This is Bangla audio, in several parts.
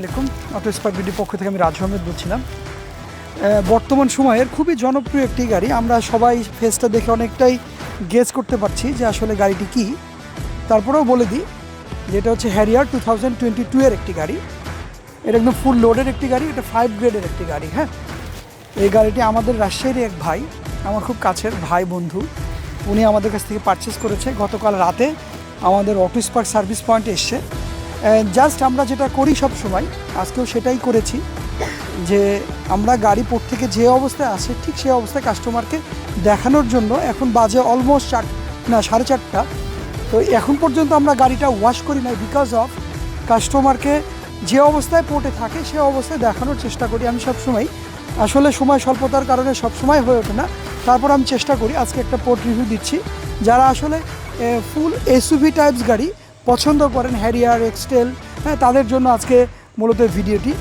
আলাইকুম। অটো স্পার্ক বিডির পক্ষ থেকে আমি রাজু আহমেদ বলছিলাম। বর্তমান সময়ের খুবই জনপ্রিয় একটি গাড়ি। আমরা সবাই ফেসটা দেখে অনেকটাই গেস করতে পারছি যে আসলে গাড়িটি কি। তারপরেও বলে দিই, যেটা হচ্ছে Harrier two thousand twenty two এর একটি গাড়ি। এটা একদম ফুল লোডের একটি গাড়ি, এটা ফাইভ গ্রেডের একটি গাড়ি হ্যাঁ? এই গাড়িটি আমাদের রাজশাহীর এক ভাই, আমার খুব কাছের ভাই বন্ধু। উনি আমাদের কাছ থেকে পারচেস করেছে। গতকাল রাতে আমাদের অটো স্পার্ক সার্ভিস পয়েন্টে এসছে। জাস্ট আমরা যেটা করি সব সময় আজকেও সেটাই করেছি, যে আমরা গাড়ি পোর্ট থেকে যে অবস্থায় আসে, ঠিক সেই অবস্থায় কাস্টমারকে দেখানোর জন্য এখন বাজে অলমোস্ট চার, না, সাড়ে চারটা। তো এখন পর্যন্ত আমরা গাড়িটা ওয়াশ করি নাই বিকজ অফ কাস্টমারকে যে অবস্থায় পোর্টে থাকে, সে অবস্থায় দেখানোর চেষ্টা করি আমি সবসময়। আসলে সময় স্বল্পতার কারণে সবসময় হয়ে ওঠে না। তারপর আমি চেষ্টা করি আজকে একটা পোর্ট রিভিউ দিচ্ছি। যারা আসলে ফুল এসইউভি টাইপস গাড়ি পছন্দ করেন হ্যারিয়ার এক্সটেল। হ্যাঁ তাদের জন্য আজকে মূলত ভিডিওটি।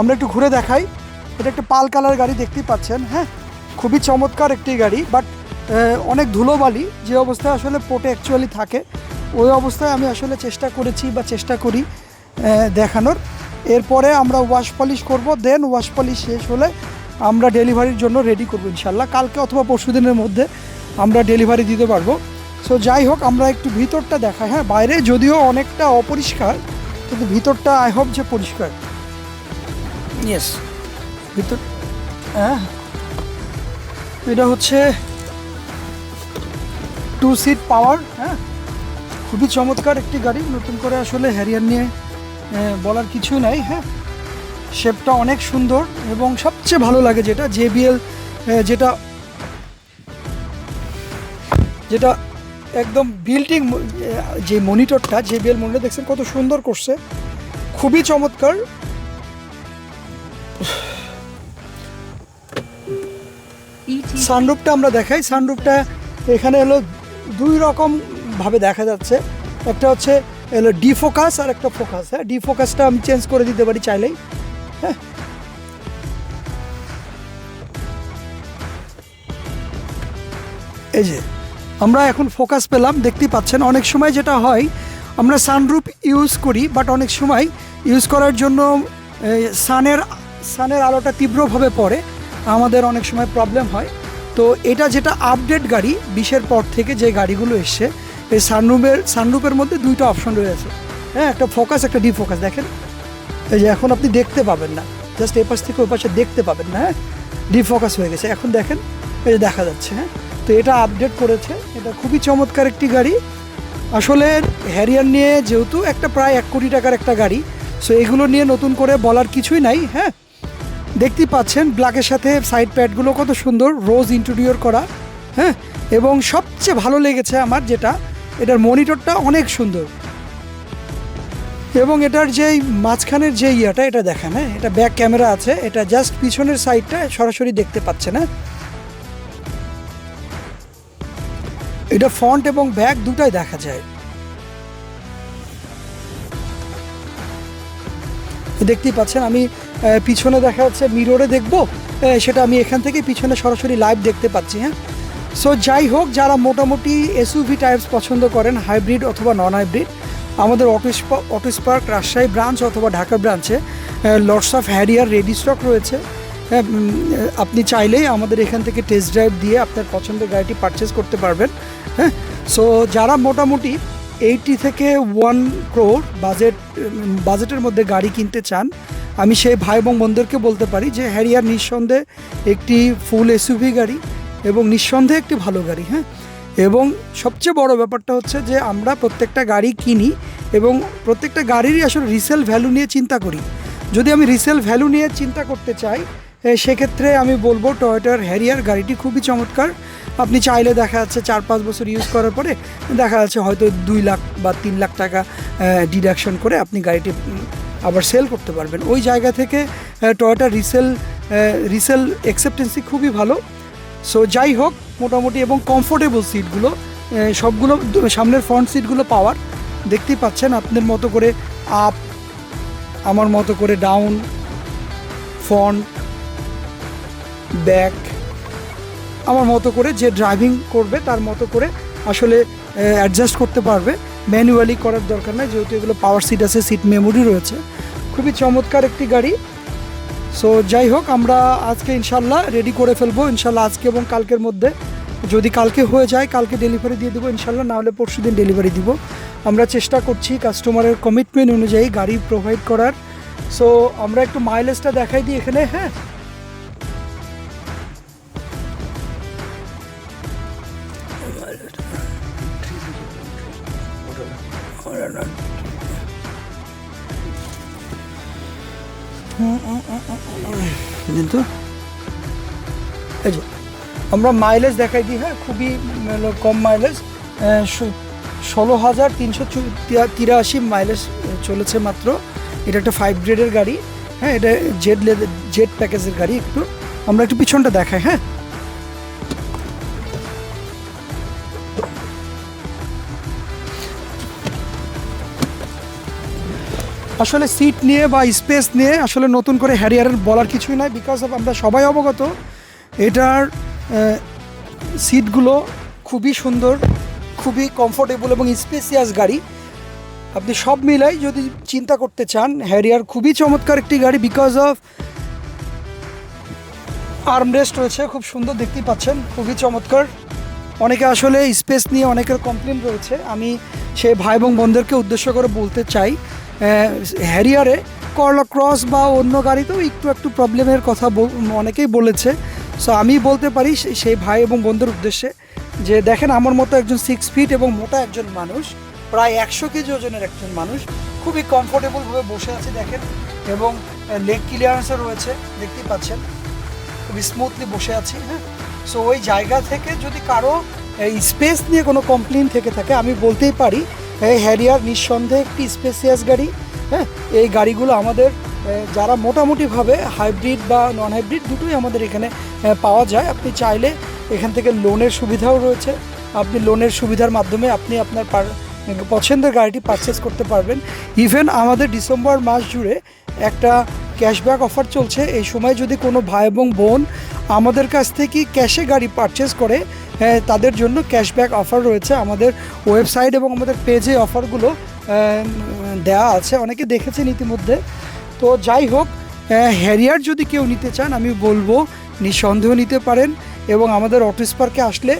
আমরা একটু ঘুরে দেখাই। এটা একটা পাল কালার গাড়ি দেখতেই পাচ্ছেন হ্যাঁ? খুবই চমৎকার একটি গাড়ি, বাট অনেক ধুলোবালি যে অবস্থায় আসলে পোটে অ্যাকচুয়ালি থাকে, ওই অবস্থায় আমি আসলে চেষ্টা করেছি বা চেষ্টা করি দেখানোর। এরপরে আমরা ওয়াশ পলিশ করব, দেন ওয়াশ পলিশ শেষ হলে আমরা ডেলিভারির জন্য রেডি করব ইনশাল্লাহ। কালকে অথবা পরশু দিনের মধ্যে আমরা ডেলিভারি দিতে পারব। সো যাই হোক আমরা একটু ভিতরটা দেখাই। হ্যাঁ বাইরে যদিও অনেকটা অপরিষ্কার কিন্তু ভিতরটা আই হোপ যে পরিষ্কার। ইয়েস ভিতর হ্যাঁ। এটা হচ্ছে টু সিট পাওয়ার হ্যাঁ। খুবই চমৎকার একটি গাড়ি নতুন করে আসলে হ্যারিয়ার নিয়ে বলার কিছু নাই হ্যাঁ। শেপটা অনেক সুন্দর এবং সবচেয়ে ভালো লাগে যেটা জেবিএল যেটা যেটা একদম বিল্ডিং যে মনিটরটা জেবিএল মনিটর দেখছেন কত সুন্দর করছে। খুবই চমৎকার। সানরুফটা আমরা দেখাই। সানরুফটা এখানে হলো দুই রকম ভাবে দেখা যাচ্ছে। একটা হচ্ছে হলো ডিফোকাস আর একটা ফোকাস হ্যাঁ ডি ফোকাসটা আমি চেঞ্জ করে দিতে পারি চাইলেই। হ্যাঁ। এই যে আমরা এখন ফোকাস পেলাম দেখতে পাচ্ছেন, অনেক সময় যেটা হয়, আমরা সানরুফ ইউজ করি বাট অনেক সময় ইউজ করার জন্য সানের সানের আলোটা তীব্রভাবে পড়ে, আমাদের অনেক সময় প্রবলেম হয়। তো এটা যেটা আপডেট গাড়ি, বিশের পর থেকে যে গাড়িগুলো এসছে, এই সানরুফের সানরুফের মধ্যে দুইটা অপশন রয়েছে। হ্যাঁ একটা ফোকাস একটা ডিফোকাস দেখেন। এই যে এখন আপনি দেখতে পাবেন না জাস্ট এ পাশ থেকে ওই পাশে দেখতে পাবেন না হ্যাঁ? ডিফোকাস হয়ে গেছে। এখন দেখেন, এই যে দেখা যাচ্ছে হ্যাঁ? তো এটা আপডেট করেছে। এটা খুবই চমৎকার একটি গাড়ি। আসলে হ্যারিয়ার নিয়ে যেহেতু একটা প্রায় এক কোটি টাকার একটা গাড়ি সো এগুলো নিয়ে নতুন করে বলার কিছুই নাই হ্যাঁ? দেখতেই পাচ্ছেন ব্ল্যাকের সাথে সাইড প্যাডগুলো কত সুন্দর রোজ ইন্টেরিয়র করা হ্যাঁ? এবং সবচেয়ে ভালো লেগেছে আমার যেটা, এটার মনিটরটা অনেক সুন্দর। এবং এটার যে মাঝখানের যে ইয়েটা, এটা দেখেন হ্যাঁ? এটা ব্যাক ক্যামেরা আছে, এটা জাস্ট পিছনের সাইডটা সরাসরি দেখতে পাচ্ছে না এটা ফ্রন্ট এবং ব্যাক দুটাই দেখা যায়। দেখতেই পাচ্ছেন আমি পিছনে দেখা যাচ্ছে মিররে দেখব সেটা আমি এখান থেকে পিছনে সরাসরি লাইভ দেখতে পাচ্ছি হ্যাঁ। সো যাই হোক যারা মোটামুটি এসইউভি টাইপস পছন্দ করেন হাইব্রিড অথবা নন হাইব্রিড আমাদের auto spa- auto spark Rajshahi branch অথবা ঢাকা ব্রাঞ্চে lords of Harrier ready stock রয়েছে। হ্যাঁ, আপনি চাইলেই আমাদের এখান থেকে টেস্ট ড্রাইভ দিয়ে আপনার পছন্দের গাড়িটি পারচেস করতে পারবেন। হ্যাঁ? সো যারা মোটামুটি এইটি থেকে ওয়ান ক্রোর বাজেট বাজেটের মধ্যে গাড়ি কিনতে চান, আমি সেই ভাই এবং বোনদেরকে বলতে পারি যে হ্যারিয়ার নিঃসন্দেহে একটি ফুল এসইউভি গাড়ি এবং নিঃসন্দেহে একটি ভালো গাড়ি হ্যাঁ? এবং সবচেয়ে বড় ব্যাপারটা হচ্ছে যে, আমরা প্রত্যেকটা গাড়ি কিনি এবং প্রত্যেকটা গাড়িরই আসলে রিসেল ভ্যালু নিয়ে চিন্তা করি। যদি আমি রিসেল ভ্যালু নিয়ে চিন্তা করতে চাই সেক্ষেত্রে আমি বলব টয়োটার হ্যারিয়ার গাড়িটি খুবই চমৎকার। আপনি চাইলে দেখা যাচ্ছে চার পাঁচ বছর ইউজ করার পরে দেখা যাচ্ছে হয়তো দুই লাখ বা তিন লাখ টাকা ডিডাকশন করে আপনি গাড়িটি আবার সেল করতে পারবেন। ওই জায়গা থেকে টয়োটা রিসেল রিসেল অ্যাকসেপ্টেন্সি খুবই ভালো। সো যাই হোক, মোটামুটি এবং কমফোর্টেবল সিটগুলো সবগুলো সামনের ফ্রন্ট সিটগুলো পাওয়ার। দেখতেই পাচ্ছেন আপনার মতো করে আপ আমার মতো করে ডাউন ফ্রন্ট ব্যাক আমার মতো করে যে ড্রাইভিং করবে, তার মতো করে আসলে অ্যাডজাস্ট করতে পারবে। ম্যানুয়ালি করার দরকার নাই, যেহেতু এগুলো পাওয়ার সিট আছে সিট মেমোরি রয়েছে। খুবই চমৎকার একটি গাড়ি। সো যাই হোক, আমরা আজকে ইনশাল্লাহ রেডি করে ফেলব। ইনশাল্লাহ আজকে এবং কালকের মধ্যে। যদি কালকে হয়ে যায়, কালকে ডেলিভারি দিয়ে দেবো ইনশাল্লাহ নাহলে পরশু দিন ডেলিভারি দিব। আমরা চেষ্টা করছি কাস্টমারের কমিটমেন্ট অনুযায়ী গাড়ি প্রোভাইড করার। সো আমরা একটু মাইলেজটা দেখাই দিই এখানে হ্যাঁ? কিন্তু। এই যে, আমরা মাইলেজ দেখাই দিই হ্যাঁ খুবই কম মাইলেজ ষোলো হাজার তিনশো তিরাশি মাইলেজ চলেছে মাত্র। এটা একটা ফাইভ গ্রেডের গাড়ি হ্যাঁ এটা জেড জেড প্যাকেজের গাড়ি একটু। আমরা একটু পিছনটা দেখাই হ্যাঁ। আসলে সিট নিয়ে বা স্পেস নিয়ে আসলে নতুন করে হ্যারিয়ারের বলার কিছুই নাই বিকজ অফ আমরা সবাই অবগত। এটার সিটগুলো খুবই সুন্দর, খুবই কমফোর্টেবল এবং স্পেসিয়াস গাড়ি। আপনি সব মিলাই যদি চিন্তা করতে চান হ্যারিয়ার খুবই চমৎকার একটি গাড়ি বিকজ অফ আর্মরেস্ট রয়েছে, খুব সুন্দর দেখতেই পাচ্ছেন, খুবই চমৎকার। অনেকে আসলে স্পেস নিয়ে অনেকের কমপ্লেন রয়েছে। আমি সেই ভাই এবং বোনদেরকে উদ্দেশ্য করে বলতে চাই হ্যারিয়ারে করলা ক্রস বা অন্য গাড়িতেও একটু একটু প্রবলেমের কথা অনেকেই বলেছে। সো আমি বলতে পারি সেই ভাই এবং বন্ধুর উদ্দেশ্যে যে, দেখেন আমার মতো একজন সিক্স ফিট এবং মোটা একজন মানুষ, প্রায় একশো কেজি ওজনের একজন মানুষ, খুবই কমফোর্টেবলভাবে বসে আছে, দেখেন, এবং লেগ ক্লিয়ারেন্সও রয়েছে, দেখতেই পাচ্ছেন। খুবই স্মুথলি বসে আছি হ্যাঁ। সো ওই জায়গা থেকে যদি কারও স্পেস নিয়ে কোনো কমপ্লেন থেকে থাকে, আমি বলতেই পারি এই হ্যারিয়ার নিঃসন্দেহে একটি স্পেসিয়াস গাড়ি হ্যাঁ? এই গাড়িগুলো আমাদের যারা মোটামুটিভাবে হাইব্রিড বা নন হাইব্রিড দুটোই আমাদের এখানে পাওয়া যায়। আপনি চাইলে এখান থেকে লোনের সুবিধাও রয়েছে। আপনি লোনের সুবিধার মাধ্যমে আপনি আপনার পছন্দের গাড়িটি পারচেস করতে পারবেন। ইভেন আমাদের ডিসেম্বর মাস জুড়ে একটা ক্যাশব্যাক অফার চলছে। এই সময় যদি কোনো ভাই এবং বোন আমাদের কাছ থেকে ক্যাশে গাড়ি পারচেস করে তাদের জন্য ক্যাশব্যাক অফার রয়েছে। আমাদের ওয়েবসাইট এবং আমাদের পেজে অফারগুলো দেওয়া আছে। অনেকে দেখেছেন ইতিমধ্যে। তো যাই হোক হ্যারিয়ার যদি কেউ নিতে চান, আমি বলব, নিঃসন্দেহ নিতে পারেন এবং আমাদের অটো স্পার্কে আসলে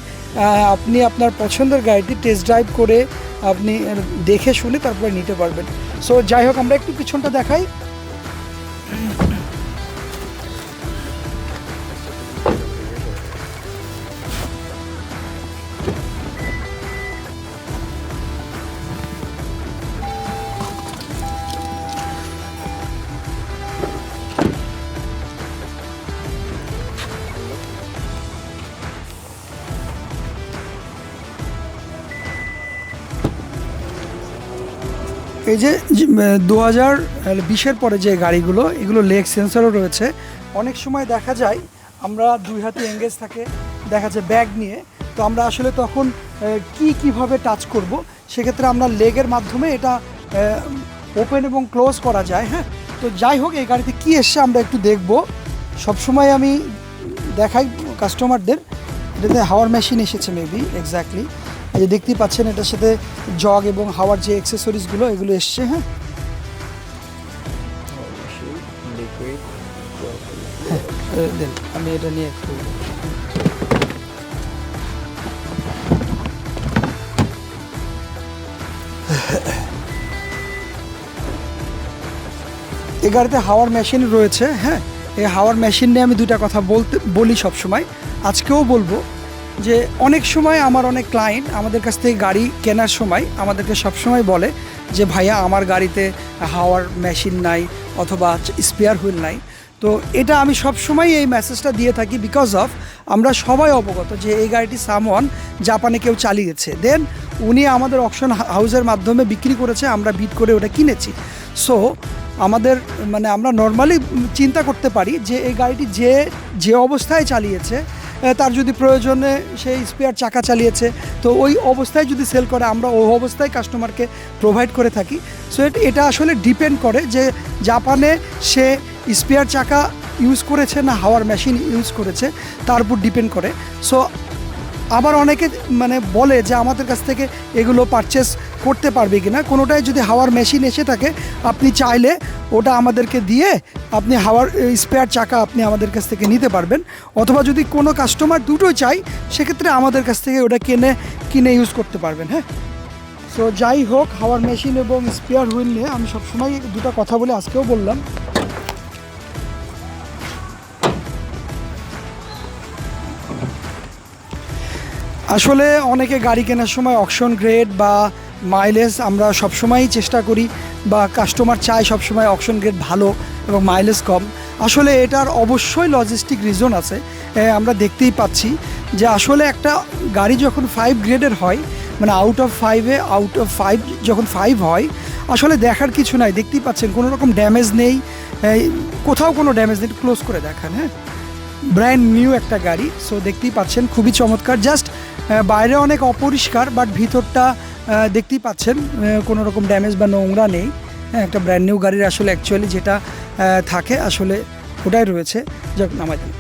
আপনি আপনার পছন্দের গাড়িটি টেস্ট ড্রাইভ করে আপনি দেখে শুনে তারপরে নিতে পারবেন। সো যাই হোক, আমরা একটু পিছনটা দেখাই। এই যে দু হাজার বিশের পরে যে গাড়িগুলো, এগুলো লেগ সেন্সরও রয়েছে। অনেক সময় দেখা যায়, আমরা দুই হাতে এঙ্গেজ থাকে, দেখা যায় ব্যাগ নিয়ে। তো আমরা আসলে তখন কি কীভাবে টাচ করব? সেক্ষেত্রে আমরা লেগের মাধ্যমে এটা ওপেন এবং ক্লোজ করা যায় হ্যাঁ? তো যাই হোক, এই গাড়িতে কি এসছে আমরা একটু দেখব। সবসময় আমি দেখাই কাস্টমারদের এটাতে হাওয়ার মেশিন এসেছে মেবি এক্স্যাক্টলি এই যে দেখতেই পাচ্ছেন এটার সাথে জগ এবং হাওয়ার যে অ্যাক্সেসরিজগুলো এগুলো এসছে হ্যাঁ? লিকুইড দেন আমি এটা নিয়ে একটু এই গাড়িতে হাওয়ার মেশিন রয়েছে হ্যাঁ? এই হাওয়ার মেশিন নিয়ে আমি দুটা কথা বলতে বলি সব সময় আজকেও বলব যে অনেক সময় আমার অনেক ক্লায়েন্ট আমাদের কাছ থেকে গাড়ি কেনার সময় আমাদেরকে সবসময় বলে যে, ভাইয়া, আমার গাড়িতে হাওয়ার মেশিন নাই অথবা স্পেয়ার হুইল নাই। তো এটা আমি সব সময় এই মেসেজটা দিয়ে থাকি বিকজ অফ আমরা সবাই অবগত যে, এই গাড়িটি সামওয়ান জাপানে কেউ চালিয়েছে। দেন উনি আমাদের অকশন হাউসের মাধ্যমে বিক্রি করেছে, আমরা বিট করে ওটা কিনেছি। সো আমাদের মানে আমরা নর্মালি চিন্তা করতে পারি যে, এই গাড়িটি যে যে অবস্থায় চালিয়েছে তার যদি প্রয়োজনে সেই স্পেয়ার চাকা চালিয়েছে, তো ওই অবস্থায় যদি সেল করে, আমরা ওই অবস্থায় কাস্টমারকে প্রোভাইড করে থাকি। সো এটা আসলে ডিপেন্ড করে যে জাপানে সে স্পেয়ার চাকা ইউজ করেছে না হাওয়ার মেশিন ইউজ করেছে, তার উপর ডিপেন্ড করে। সো আবার অনেকে মানে বলে যে আমাদের কাছ থেকে এগুলো পারচেস করতে পারবে কিনা। কোনোটাই যদি হাওয়ার মেশিন এসে থাকে, আপনি চাইলে ওটা আমাদেরকে দিয়ে আপনি হাওয়ার স্পেয়ার চাকা আপনি আমাদের কাছ থেকে নিতে পারবেন। অথবা যদি কোনো কাস্টমার দুটোই চাই সেক্ষেত্রে আমাদের কাছ থেকে ওটা কিনে কিনে ইউজ করতে পারবেন হ্যাঁ? সো যাই হোক, হাওয়ার মেশিন এবং স্পেয়ার হুইল নিয়ে আমি সবসময় দুটো কথা বলে আজকেও বললাম। আসলে অনেকে গাড়ি কেনার সময় অকশন গ্রেড বা মাইলেজ আমরা সবসময়ই চেষ্টা করি। বা কাস্টমার চায় সবসময় অকশন গ্রেড ভালো এবং মাইলেজ কম। আসলে এটার অবশ্যই লজিস্টিক রিজন আছে। আমরা দেখতেই পাচ্ছি যে আসলে একটা গাড়ি যখন ফাইভ গ্রেডের হয় মানে আউট অফ ফাইভে আউট অফ ফাইভ যখন ফাইভ হয়, আসলে দেখার কিছু নাই। দেখতেই পাচ্ছেন, কোনো রকম ড্যামেজ নেই। কোথাও কোনো ড্যামেজ নেই। ক্লোজ করে দেখান হ্যাঁ। ব্র্যান্ড নিউ একটা গাড়ি। সো দেখতেই পাচ্ছেন, খুবই চমৎকার। জাস্ট বাইরে অনেক অপরিষ্কার বাট ভিতরটা দেখতেই পাচ্ছেন কোনো রকম ড্যামেজ বা নোংরা নেই। হ্যাঁ একটা ব্র্যান্ড নিউ গাড়ির আসলে অ্যাকচুয়ালি যেটা থাকে আসলে ওটাই রয়েছে। যাক একটু।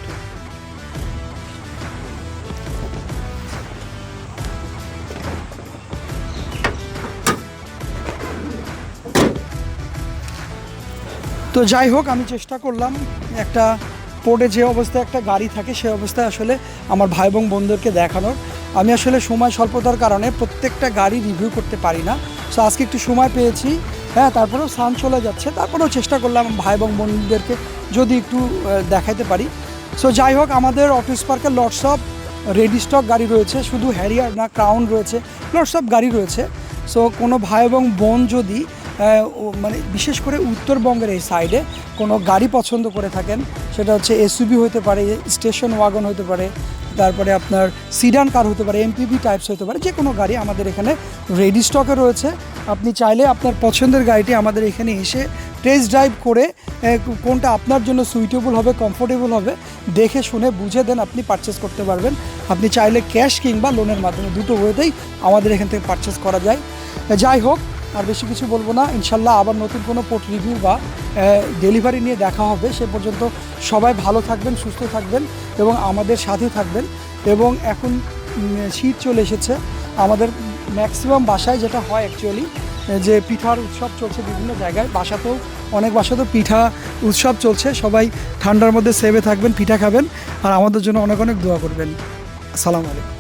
তো যাই হোক, আমি চেষ্টা করলাম একটা পোর্টে যে অবস্থায় একটা গাড়ি থাকে, সে অবস্থায় আসলে আমার ভাই এবং বোনদেরকে দেখানোর। আমি আসলে সময় স্বল্পতার কারণে প্রত্যেকটা গাড়ি রিভিউ করতে পারি না। সো আজকে একটু সময় পেয়েছি। হ্যাঁ তারপরেও সান চলে যাচ্ছে। তারপরেও চেষ্টা করলাম ভাই এবং বোনদেরকে যদি একটু দেখাতে পারি। সো যাই হোক, আমাদের অফিস পার্কে লটস অফ রেডি স্টক গাড়ি রয়েছে। শুধু হ্যারিয়ার না ক্রাউন রয়েছে। লটস অফ গাড়ি রয়েছে। সো কোনো ভাই এবং বোন যদি মানে বিশেষ করে উত্তরবঙ্গের এই সাইডে কোনো গাড়ি পছন্দ করে থাকেন, সেটা হচ্ছে এসইবি হতে পারে স্টেশন ওয়াগন হতে পারে, তারপরে আপনার সিডান কার হতে পারে এমপিভি টাইপস হতে পারে, যে কোনো গাড়ি আমাদের এখানে রেডি স্টকে রয়েছে। আপনি চাইলে আপনার পছন্দের গাড়িটি আমাদের এখানে এসে টেস্ট ড্রাইভ করে কোনটা আপনার জন্য সুইটেবল হবে কমফোর্টেবল হবে, দেখে শুনে বুঝে দেন আপনি পারচেস করতে পারবেন। আপনি চাইলে ক্যাশ কিংবা লোনের মাধ্যমে দুটো ওয়েতেই আমাদের এখান থেকে পারচেস করা যায়। যাই হোক আর বেশি কিছু বলব না। ইনশাল্লাহ আবার নতুন কোনো পোর্ট রিভিউ বা ডেলিভারি নিয়ে দেখা হবে। সে পর্যন্ত সবাই ভালো থাকবেন, সুস্থ থাকবেন এবং আমাদের সাথে থাকবেন এবং এখন শীত চলে এসেছে। আমাদের ম্যাক্সিমাম বাসায় যেটা হয় অ্যাকচুয়ালি যে পিঠার উৎসব চলছে বিভিন্ন জায়গায়, বাসাতেও অনেক বাসাতেও পিঠা উৎসব চলছে। সবাই ঠান্ডার মধ্যে সেভে থাকবেন, পিঠা খাবেন। আর আমাদের জন্য অনেক অনেক দোয়া করবেন। আসসালামু আলাইকুম।